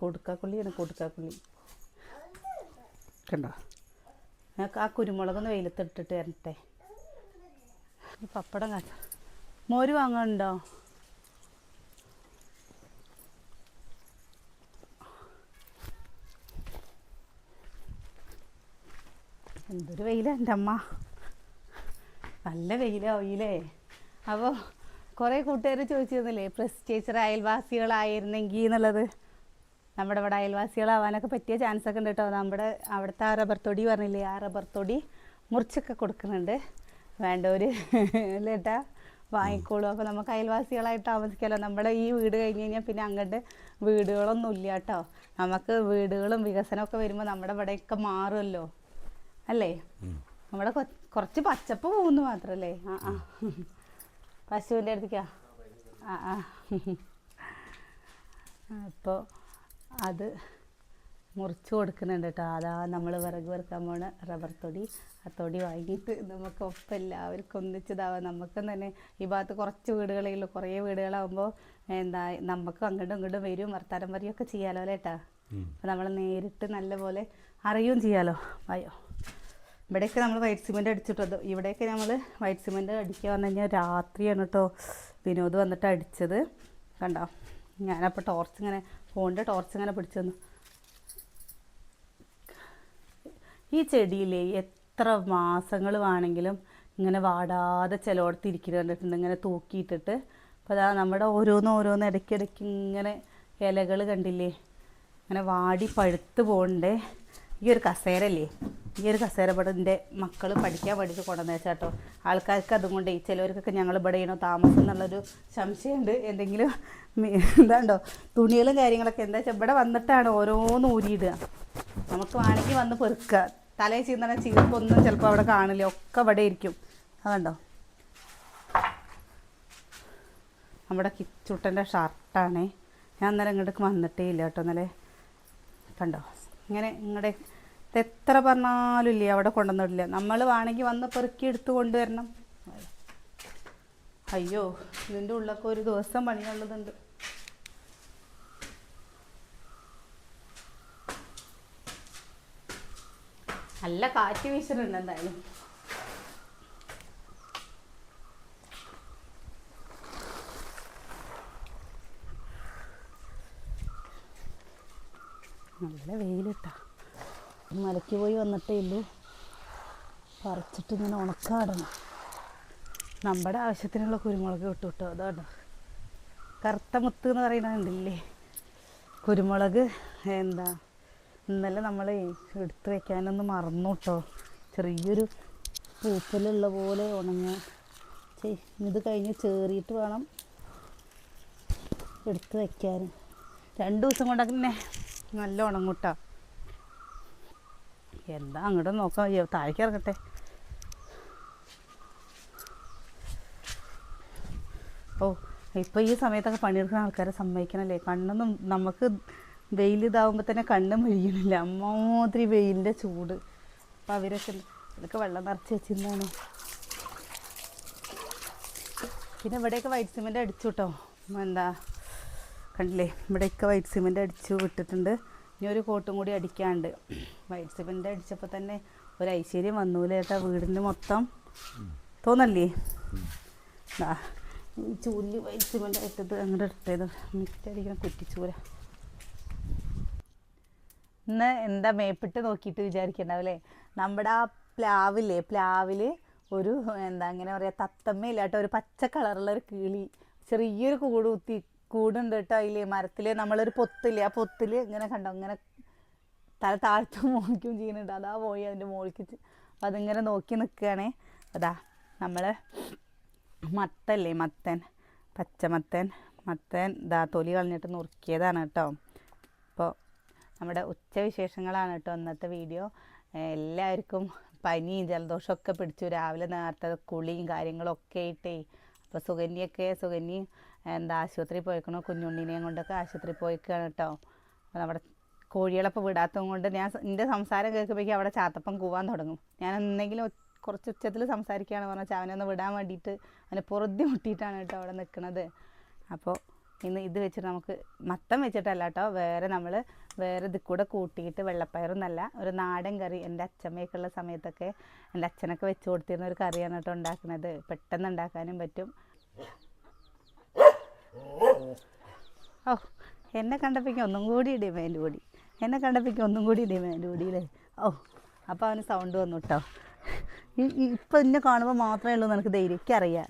കൊടുക്കാക്കുള്ളിയാണ് കൊടുക്കാക്കുള്ളി കണ്ടോ? ഞങ്ങൾക്ക് ആ കുരുമുളകൊന്ന് വെയിലത്തിട്ടിട്ട് വരട്ടെ. പപ്പടം കാച്ച മോര് വാങ്ങാനുണ്ടോ? എന്തൊരു വെയിലാ എന്റെ അമ്മ. നല്ല വെയിലാവില്ലേ അപ്പോൾ കുറേ കൂട്ടുകാർ ചോദിച്ചിരുന്നില്ലേ പ്രസ് ടീച്ചർ അയൽവാസികളായിരുന്നെങ്കിൽ എന്നുള്ളത്. നമ്മുടെ ഇവിടെ അയൽവാസികളാവാനൊക്കെ പറ്റിയ ചാൻസ് ഒക്കെ ഉണ്ട് കേട്ടോ. നമ്മുടെ അവിടുത്തെ ആ റബ്ബർ തൊടി പറഞ്ഞില്ലേ ആ റബ്ബർ തൊടി മുറിച്ചൊക്കെ കൊടുക്കുന്നുണ്ട്. വേണ്ടവർ ഇല്ലേട്ടാ വാങ്ങിക്കോളൂ. അപ്പോൾ നമുക്ക് അയൽവാസികളായിട്ട് താമസിക്കാമല്ലോ നമ്മുടെ ഈ വീട് കഴിഞ്ഞ് കഴിഞ്ഞാൽ പിന്നെ അങ്ങോട്ട് വീടുകളൊന്നും ഇല്ല കേട്ടോ. നമുക്ക് വീടുകളും വികസനമൊക്കെ വരുമ്പോൾ നമ്മുടെ ഇവിടെയൊക്കെ മാറുമല്ലോ. അല്ലേ? നമ്മുടെ കുറച്ച് പച്ചപ്പ് പോകുന്നു മാത്രമല്ലേ? ആ ആ. പശുവിന്റെ അടുത്തേക്കാ? ആ ആ. അപ്പോൾ അത് മുറിച്ച് കൊടുക്കുന്നുണ്ട് കേട്ടോ. അതാ നമ്മൾ വിറക് വെറുക്കാൻ പോണ റബ്ബർ തൊടി. ആ തൊടി വാങ്ങിയിട്ട് നമുക്ക് ഒപ്പം എല്ലാവർക്കും ഒന്നിച്ചതാവാം. നമുക്കും തന്നെ ഈ ഭാഗത്ത് കുറച്ച് വീടുകളേ ഉള്ളൂ. കുറേ വീടുകളാകുമ്പോൾ എന്താ നമുക്കും അങ്ങോട്ടും ഇങ്ങോട്ടും വരും. വർത്താനം പറയുകയൊക്കെ ചെയ്യാലോ അല്ലേ കേട്ടാ അപ്പം നമ്മൾ നേരിട്ട് നല്ലപോലെ അറിയുകയും ചെയ്യാലോ. അയ്യോ ഇവിടെയൊക്കെ നമ്മൾ വൈറ്റ് സിമെന്റ് അടിച്ചിട്ടത് ഇവിടെയൊക്കെ നമ്മൾ വൈറ്റ് സിമെന്റ് അടിക്കുക പറഞ്ഞു കഴിഞ്ഞാൽ രാത്രിയാണ് കേട്ടോ വിനോദ് വന്നിട്ട് അടിച്ചത്. കണ്ടോ? ഞാനപ്പോൾ ടോർച്ച് ഇങ്ങനെ ഫോണിന്റെ ടോർച്ച് ഇങ്ങനെ പിടിച്ചു തന്നു ഈ ചെടിയിലെ എത്ര മാസങ്ങൾ വേണമെങ്കിലും ഇങ്ങനെ വാടാതെ ചിലയിടത്ത് ഇരിക്കുന്നത് ഇങ്ങനെ തൂക്കിയിട്ടിട്ട്. അപ്പോൾ അതാ നമ്മുടെ ഓരോന്ന് ഓരോന്ന് ഇടയ്ക്കിടയ്ക്ക് ഇങ്ങനെ ഇലകൾ കണ്ടില്ലേ? ഇങ്ങനെ വാടി പഴുത്ത് പോകണ്ടേ ഈ ഒരു കസേരല്ലേ ഈ ഒരു കസേര ഇവിടെ എന്റെ മക്കൾ പഠിക്കാൻ വേണ്ടിയിട്ട് കൊണ്ടുവന്ന കേട്ടോ ആൾക്കാർക്ക് അതുകൊണ്ട് ചിലവർക്കൊക്കെ ഞങ്ങൾ ഇവിടെ ചെയ്യണോ താമസം എന്നുള്ളൊരു സംശയമുണ്ട്. എന്തെങ്കിലും എന്താണ്ടോ? തുണികളും കാര്യങ്ങളൊക്കെ എന്താ വെച്ചാൽ ഇവിടെ വന്നിട്ടാണ് ഓരോന്ന് ഊരിയിടുക. നമുക്ക് വേണമെങ്കിൽ വന്ന് പെറുക്കുക. തലേ ചെയ്യുന്ന ചീർപ്പൊന്നും ചിലപ്പോൾ അവിടെ കാണില്ല. ഒക്കെ ഇവിടെ ഇരിക്കും. അതുണ്ടോ നമ്മുടെ കിച്ചുട്ടന്റെ ഷർട്ടാണേ. ഞാൻ അന്നേരം ഇങ്ങോട്ട് വന്നിട്ടേ ഇല്ല കേട്ടോ ഇന്നലെ. കണ്ടോ? ഇങ്ങനെ നിങ്ങളുടെ എത്ര പറഞ്ഞാലും ഇല്ലേ അവിടെ കൊണ്ടുവന്നിട്ടില്ല നമ്മൾ വേണമെങ്കിൽ വന്ന് പെറുക്കി എടുത്തു കൊണ്ടുവരണം. അയ്യോ ഇതിന്റെ ഉള്ളൊക്കെ ഒരു ദിവസം പണിയുള്ളതുണ്ട്. നല്ല കാറ്റ് വീശുന്നുണ്ട് എന്തായാലും. നല്ല വെയിലിട്ടാ. മലയ്ക്ക് പോയി വന്നിട്ടേ ഉള്ളൂ. പറിച്ചിട്ട് ഇങ്ങനെ ഉണക്കാടണം. നമ്മുടെ ആവശ്യത്തിനുള്ള കുരുമുളക് കിട്ടും കേട്ടോ അതാണ്. കറുത്ത മുത്ത് എന്ന് പറയുന്നുണ്ടല്ലേ കുരുമുളക് എന്താ ഇന്നലെ നമ്മൾ എടുത്ത് വെക്കാനൊന്ന് മറന്നു കേട്ടോ. ചെറിയൊരു പൂപ്പലുള്ള പോലെ ഉണങ്ങ ഇത് കഴിഞ്ഞ് ചേറിയിട്ട് വേണം എടുത്ത് വയ്ക്കാൻ രണ്ട് ദിവസം കൊണ്ടൊക്കെ നല്ല ഉണങ്ങുട്ട. എന്താ അങ്ങോട്ട് നോക്കാം. അയ്യോ താഴേക്ക് ഇറങ്ങട്ടെ. ഓ ഇപ്പോൾ ഈ സമയത്തൊക്കെ പണിയെടുക്കുന്ന ആൾക്കാരെ സമ്മതിക്കണല്ലേ? കണ്ണൊന്നും നമുക്ക് വെയിൽ ഇതാവുമ്പോൾ തന്നെ കണ്ണ് മെഴിയണില്ല അമ്മാതിരി വെയിലിന്റെ ചൂട്. അപ്പം അവരൊക്കെ ഇതൊക്കെ വെള്ളം നിറച്ച് വെച്ചിരുന്നാണ് പിന്നെ ഇവിടെയൊക്കെ വൈറ്റ് സിമെന്റ് അടിച്ചു കേട്ടോ എന്താ? കണ്ടില്ലേ? ഇവിടെയൊക്കെ വൈറ്റ് സിമെന്റ് അടിച്ചു വിട്ടിട്ടുണ്ട്. ഇനി ഒരു കോട്ടും കൂടി അടിക്കാണ്ട്. വൈറ്റ് സിമെന്റ് അടിച്ചപ്പോൾ തന്നെ ഒരു ഐശ്വര്യം വന്നൂലേ ചേട്ടാ വീടിന്റെ മൊത്തം. തോന്നല്ലേ? ആ ഈ ചൂലിൽ വൈറ്റ് സിമെന്റ് ഇട്ടത് അങ്ങോട്ട് എടുത്തത്. മിറ്റടിക്കണം കുറ്റിച്ചൂര. ഇന്ന് എന്താ മേപ്പിട്ട് നോക്കിയിട്ട് വിചാരിക്കണ്ടാവല്ലേ? നമ്മുടെ ആ പ്ലാവില്ലേ? പ്ലാവിൽ ഒരു എന്താ അങ്ങനെ പറയുക തത്തമ്മയില്ലാട്ടോ ഒരു പച്ച കളറുള്ള ഒരു കിളി ചെറിയൊരു കൂട് കുത്തി കൂടുണ്ട് കേട്ടോ അതിൽ? മരത്തിൽ നമ്മളൊരു പൊത്തില്ലേ? ആ പൊത്തിൽ ഇങ്ങനെ കണ്ടോ? ഇങ്ങനെ തല താഴ്ത്തും മോളിക്കും ചെയ്യുന്നുണ്ട്. അതാ പോയി അതിന്റെ മോളിക്ക് ചെ- അപ്പം അതിങ്ങനെ നോക്കി നിൽക്കുകയാണേ അതാ നമ്മൾ മത്തല്ലേ? മത്തൻ. പച്ചമത്തൻ. മത്തൻ ഇതാ തൊലി കളഞ്ഞിട്ട് നുറുക്കിയതാണ് കേട്ടോ. അപ്പോൾ നമ്മുടെ ഉച്ചവിശേഷങ്ങളാണ് കേട്ടോ ഇന്നത്തെ വീഡിയോ. എല്ലാവർക്കും പനിയും ജലദോഷമൊക്കെ പിടിച്ചു. രാവിലെ നേരത്തെ കുളിയും കാര്യങ്ങളൊക്കെ ആയിട്ടേ. അപ്പോൾ സുഗന്യൊക്കെ സുകന്യ എന്താ ആശുപത്രിയിൽ പോയിക്കണോ കുഞ്ഞുണ്ണിനെയും കൊണ്ടൊക്കെ ആശുപത്രിയിൽ പോയിക്കാണ് കേട്ടോ നമ്മുടെ കോഴികളൊപ്പം വിടാത്തത് കൊണ്ട് ഞാൻ എന്റെ സംസാരം കേൾക്കുമ്പോഴേക്കും അവിടെ ചാത്തപ്പം കൂവാൻ തുടങ്ങും. ഞാൻ എന്തെങ്കിലും കുറച്ച് ഉച്ചത്തിൽ സംസാരിക്കുകയാണ് പറഞ്ഞാൽ അവനെ ഒന്ന് വിടാൻ വേണ്ടിയിട്ട് അവനെ പൊറുതി മുട്ടിയിട്ടാണ് കേട്ടോ അവിടെ നിൽക്കുന്നത് അപ്പോൾ ഇന്ന് ഇത് വെച്ചിട്ട് നമുക്ക് മത്തം വെച്ചിട്ടല്ല കേട്ടോ വേറെ നമ്മൾ വേറെ ഇത് കൂടെ കൂട്ടിയിട്ട് വെള്ളപ്പയറൊന്നല്ല ഒരു നാടൻ കറി എന്റെ അച്ഛമ്മയൊക്കെ ഉള്ള സമയത്തൊക്കെ എന്റെ അച്ഛനൊക്കെ വെച്ച് കൊടുത്തിരുന്ന ഒരു കറിയാണ് കേട്ടോ ഉണ്ടാക്കുന്നത് പെട്ടെന്ന് ഉണ്ടാക്കാനും പറ്റും. ഓ എന്നെ കണ്ടപ്പോഴേക്കും ഒന്നും കൂടി ഡിമാൻഡ് കൂടി. എന്നെ കണ്ടപ്പോഴേക്കും ഒന്നും കൂടി ഡിമാൻഡ് അല്ലേ? ഓ അപ്പോൾ അവന് സൗണ്ട് വന്നു കേട്ടോ ഇപ്പം എന്നെ കാണുമ്പോൾ മാത്രമേ ഉള്ളൂ നിനക്ക് ധൈര്യം. അറിയാം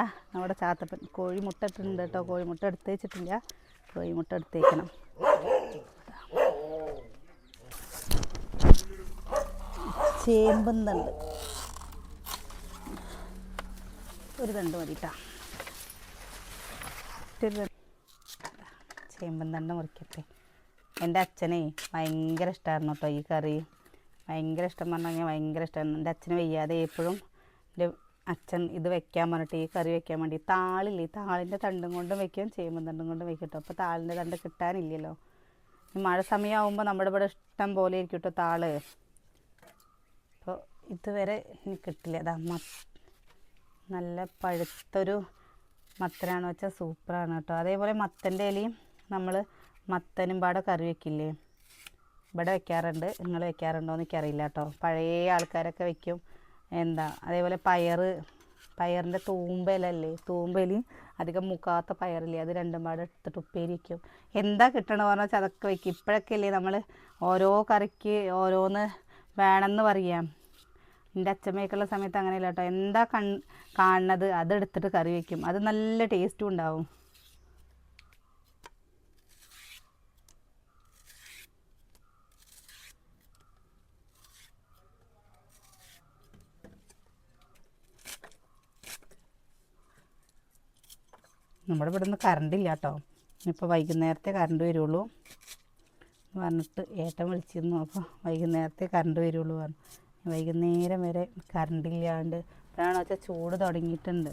ആ നമ്മുടെ ചാത്തപ്പൻ കോഴിമുട്ട ഇട്ടിട്ടുണ്ട് കേട്ടോ. കോഴിമുട്ട എടുത്ത് വെച്ചിട്ടില്ല കോഴിമുട്ട എടുത്തേക്കണം ചേമ്പും തണ്ട് ഒരു തണ്ട് മതിട്ടാ ചേമ്പൻ തണ്ട മുറിക്കട്ടെ. എന്റെ അച്ഛനെ ഭയങ്കര ഇഷ്ടമായിരുന്നു കേട്ടോ ഈ കറി. ഭയങ്കര ഇഷ്ടം പറഞ്ഞു കഴിഞ്ഞാൽ ഭയങ്കര ഇഷ്ടമായിരുന്നു എന്റെ അച്ഛന് വയ്യാതെ എപ്പോഴും എന്റെ അച്ഛൻ ഇത് വെക്കാൻ പറഞ്ഞിട്ട് ഈ കറി വെക്കാൻ വേണ്ടി താളില്ലേ? താളിന്റെ തണ്ടും കൊണ്ടും വെക്കും ചേമ്പൻ തണ്ടും കൊണ്ടും വെക്കും കേട്ടോ. അപ്പോൾ താളിന്റെ തണ്ട് കിട്ടാനില്ലല്ലോ. മഴ സമയമാകുമ്പോൾ നമ്മുടെ ഇവിടെ ഇഷ്ടം പോലെ ഇരിക്കും കേട്ടോ താൾ. അപ്പോൾ ഇതുവരെ കിട്ടില്ല. അതാ നല്ല പഴുത്തൊരു മത്തനാണ് വെച്ചാൽ സൂപ്പറാണ് കേട്ടോ. അതേപോലെ മത്തന്റെ ഇലയും നമ്മൾ മത്തനും പാടെ കറി വെക്കില്ലേ? ഇവിടെ വെക്കാറുണ്ട്. നിങ്ങൾ വെക്കാറുണ്ടോ എന്ന് എനിക്കറിയില്ല കേട്ടോ. പഴയ ആൾക്കാരൊക്കെ വെക്കും. എന്താ അതേപോലെ പയർ പയറിന്റെ തൂമ്പലല്ലേ തൂമ്പലി അധികം മുക്കാത്ത പയറില്ലേ? അത് രണ്ടും പാടെ എടുത്തിട്ട് ഉപ്പേരി വയ്ക്കും എന്താ കിട്ടണമെന്ന് പറഞ്ഞാൽ അതൊക്കെ വയ്ക്കും ഇപ്പോഴൊക്കെ അല്ലേ നമ്മൾ ഓരോ കറിക്ക് ഓരോന്ന് വേണമെന്ന് പറയാം. എന്റെ അച്ഛമ്മയൊക്കെയുള്ള സമയത്ത് അങ്ങനെയല്ല കേട്ടോ എന്താ കൺ കാണുന്നത് അതെടുത്തിട്ട് കറി വയ്ക്കും അത് നല്ല ടേസ്റ്റും ഉണ്ടാവും. നമ്മുടെ ഇവിടെ നിന്ന് കറണ്ട് ഇല്ല കേട്ടോ ഇപ്പോൾ വൈകുന്നേരത്തെ കറണ്ട് വരുള്ളൂ പറഞ്ഞിട്ട് ഏട്ടൻ വിളിച്ചിരുന്നു. അപ്പോൾ വൈകുന്നേരത്തെ കറണ്ട് വരുള്ളൂ പറഞ്ഞു. വൈകുന്നേരം വരെ കറണ്ട് ഇല്ലാണ്ട്. ഇപ്പോഴാണോ വെച്ചാൽ ചൂട് തുടങ്ങിയിട്ടുണ്ട്.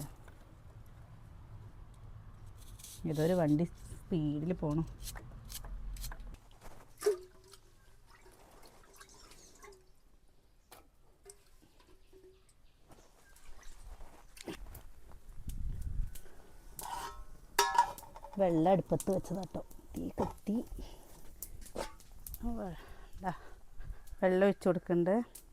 ഇതൊരു വണ്ടി സ്പീഡിൽ പോണു. വെള്ളം അടുപ്പത്ത് വെച്ചതാട്ടോ. തീ കത്തി. വെള്ളം ഒഴിച്ചു കൊടുക്കുന്നുണ്ട്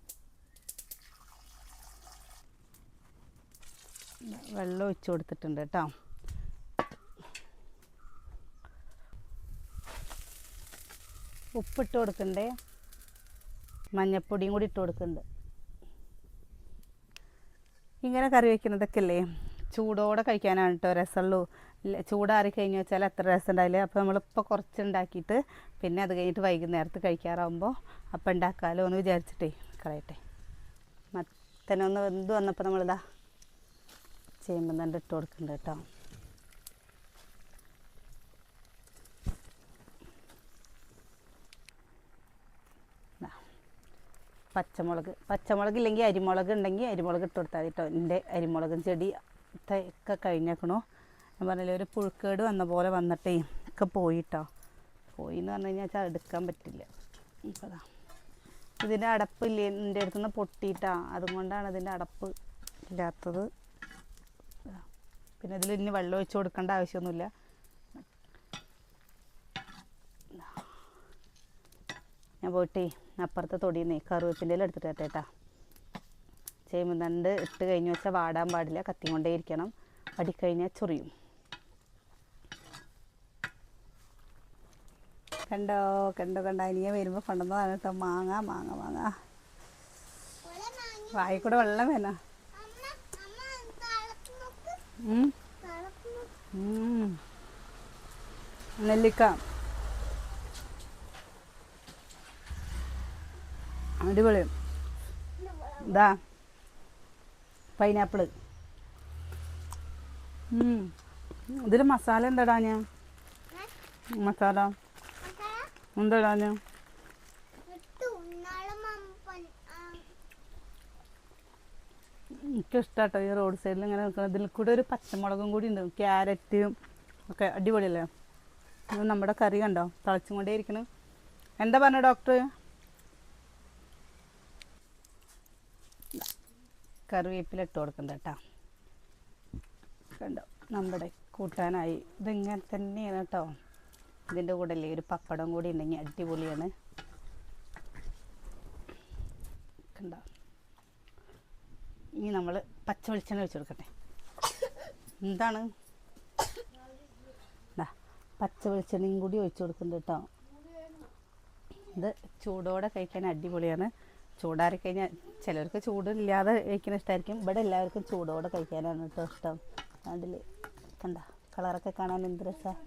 വെള്ളം ഒഴിച്ചു കൊടുത്തിട്ടുണ്ട് കേട്ടോ. ഉപ്പിട്ട് കൊടുക്കണ്ടേ? മഞ്ഞപ്പൊടിയും കൂടി ഇട്ട് കൊടുക്കുന്നുണ്ട് ഇങ്ങനെ കറി വയ്ക്കുന്നതൊക്കെ അല്ലേ ചൂടോടെ കഴിക്കാനാണ് കേട്ടോ രസമുള്ളൂ. ചൂടാറി കഴിഞ്ഞ് വെച്ചാൽ അത്ര രസം ഉണ്ടാവില്ല അപ്പോൾ നമ്മളിപ്പോൾ കുറച്ച് ഉണ്ടാക്കിയിട്ട് പിന്നെ അത് കഴിഞ്ഞിട്ട് വൈകുന്നേരത്ത് കഴിക്കാറാകുമ്പോൾ അപ്പം ഉണ്ടാക്കാമല്ലോ എന്ന് വിചാരിച്ചിട്ടേ കളയട്ടെ. മത്തനൊന്ന് വെന്ത് വന്നപ്പോൾ നമ്മളിതാ ചേമ്പൻ തന്നെ ഇട്ട് കൊടുക്കുന്നുണ്ട് കേട്ടോ. പച്ചമുളക് പച്ചമുളക് ഇല്ലെങ്കിൽ അരിമുളക് ഉണ്ടെങ്കിൽ അരിമുളക് ഇട്ട് കൊടുത്താൽ മതി കേട്ടോ. എന്റെ അരിമുളകും ചെടി ഒക്കെ കഴിഞ്ഞേക്കണു. ഞാൻ പറഞ്ഞില്ലേ ഒരു പുഴുക്കേട് വന്ന പോലെ വന്നിട്ടേ ഒക്കെ പോയിട്ടോ പോയി എന്ന് പറഞ്ഞു കഴിഞ്ഞാൽ വെച്ചാൽ എടുക്കാൻ പറ്റില്ല. ദാ, ഇതിന്റെ അടപ്പില്ലേ എന്റെ അടുത്തുനിന്ന് പൊട്ടിയിട്ടാണ് പൊട്ടിയിട്ടാ. അതുകൊണ്ടാണ് ഇതിന്റെ അടപ്പ് ഇല്ലാത്തത്. പിന്നെ ഇതിൽ ഇനി വെള്ളം ഒഴിച്ച് കൊടുക്കേണ്ട ആവശ്യമൊന്നുമില്ല. ഞാൻ പോയിട്ടേ അപ്പുറത്തെ തൊടിയെന്നേ കറുവേപ്പിന്റെ എടുത്തിട്ട് കേട്ടേട്ടാ ചേമ്പുതണ്ട് ഇട്ട് കഴിഞ്ഞ് വെച്ചാൽ വാടാൻ പാടില്ല കത്തി കൊണ്ടേ ഇരിക്കണം. വടിക്കഴിഞ്ഞാൽ ചൊറിയും. കണ്ടോ കണ്ടോ കണ്ടോ അനിയ വരുമ്പോൾ കൊണ്ടുവന്നതാണ് കേട്ടോ മാങ്ങ മാങ്ങ മാങ്ങ. വായിക്കൂടെ കൂടെ വെള്ളം വേണ. നെല്ലിക്ക. അടിപൊളി. ഇതാ പൈനാപ്പിൾ. ഇതിൽ മസാല എന്താടാ ഞാൻ മസാല. എന്താടാ ഞാൻ എനിക്കിഷ്ടാട്ടോ ഈ റോഡ് സൈഡിൽ ഇങ്ങനെ നിൽക്കുന്നത് ഇതിൽ കൂടെ ഒരു പച്ചമുളകും കൂടി ഉണ്ട്. ക്യാരറ്റ് ഒക്കെ അടിപൊളിയല്ലേ? നമ്മുടെ കറി കണ്ടോ? തിളച്ചും കൊണ്ടേ ഇരിക്കണ്. എന്താ പറഞ്ഞ ഡോക്ടർ കറിവേപ്പില ഇട്ട് കൊടുക്കണ്ട കേട്ടോ. കണ്ടോ? നമ്മുടെ കൂട്ടാനായി. ഇതിങ്ങനെ തന്നെയാണ് കേട്ടോ. ഇതിന്റെ കൂടെ അല്ലേ ഒരു പപ്പടം കൂടി ഉണ്ടെങ്കിൽ അടിപൊളിയാണ്. കണ്ടോ? ഇനി നമ്മൾ പച്ച വെളിച്ചെണ്ണ വെച്ച് കൊടുക്കട്ടെ. എന്താണ്? പച്ച വെളിച്ചെണ്ണയും കൂടി ഒഴിച്ചു കൊടുക്കുന്നുണ്ട് കേട്ടോ. ഇത് ചൂടോടെ കഴിക്കാൻ അടിപൊളിയാണ്. ചൂടാറി കഴിഞ്ഞാൽ ചിലർക്ക് ചൂടില്ലാതെ കഴിക്കുന്ന ഇഷ്ടമായിരിക്കും ഇവിടെ എല്ലാവർക്കും ചൂടോടെ കഴിക്കാനാണ് കേട്ടോ ഇഷ്ടം. അതിൽ കണ്ട കളറൊക്കെ കാണാൻ എന്ത് രസമാണ്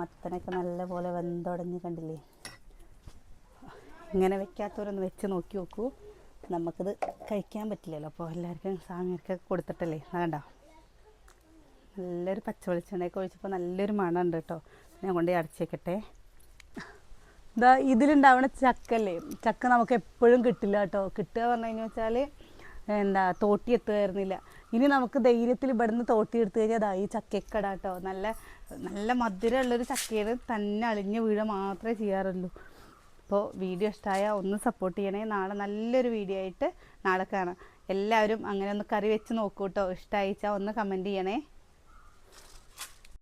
മത്തനൊക്കെ നല്ലപോലെ വെന്തുടഞ്ഞ് കണ്ടില്ലേ? ഇങ്ങനെ വെക്കാത്തവരൊന്ന് വെച്ച് നോക്കി നോക്കൂ. നമുക്കിത് കഴിക്കാൻ പറ്റില്ലല്ലോ. അപ്പോൾ എല്ലാവർക്കും സാമിയർക്കൊക്കെ കൊടുത്തിട്ടല്ലേ? കണ്ടോ? നല്ലൊരു പച്ച വെളിച്ചെണ്ണയൊക്കെ ഒഴിച്ചപ്പോൾ നല്ലൊരു മണമുണ്ട് കേട്ടോ. ഞാൻ കൊണ്ട് അടച്ചേക്കട്ടെ ഇതാ ഇതിലുണ്ടാവണ ചക്കല്ലേ? ചക്ക നമുക്ക് എപ്പോഴും കിട്ടില്ല കേട്ടോ. കിട്ടുക പറഞ്ഞു കഴിഞ്ഞാൽ വെച്ചാൽ എന്താ തോട്ടി എത്തുമായിരുന്നില്ല. ഇനി നമുക്ക് ധൈര്യത്തിൽ ഇവിടുന്ന് തോട്ടി എടുത്തു കഴിഞ്ഞാൽ ദാ ഈ ചക്കക്കട കേട്ടോ. നല്ല നല്ല മധുരമുള്ളൊരു ചക്കയിൽ തന്നെ അളിഞ്ഞ് വീഴ മാത്രമേ ചെയ്യാറുള്ളൂ. അപ്പോൾ വീഡിയോ ഇഷ്ടമായ ഒന്ന് സപ്പോർട്ട് ചെയ്യണേ. നാളെ നല്ലൊരു വീഡിയോ ആയിട്ട് നാളെ കാണാം. എല്ലാവരും അങ്ങനെ ഒന്ന് കറി വെച്ച് നോക്കൂട്ടോ ഇഷ്ടമായിച്ചാൽ ഒന്ന് കമന്റ് ചെയ്യണേ.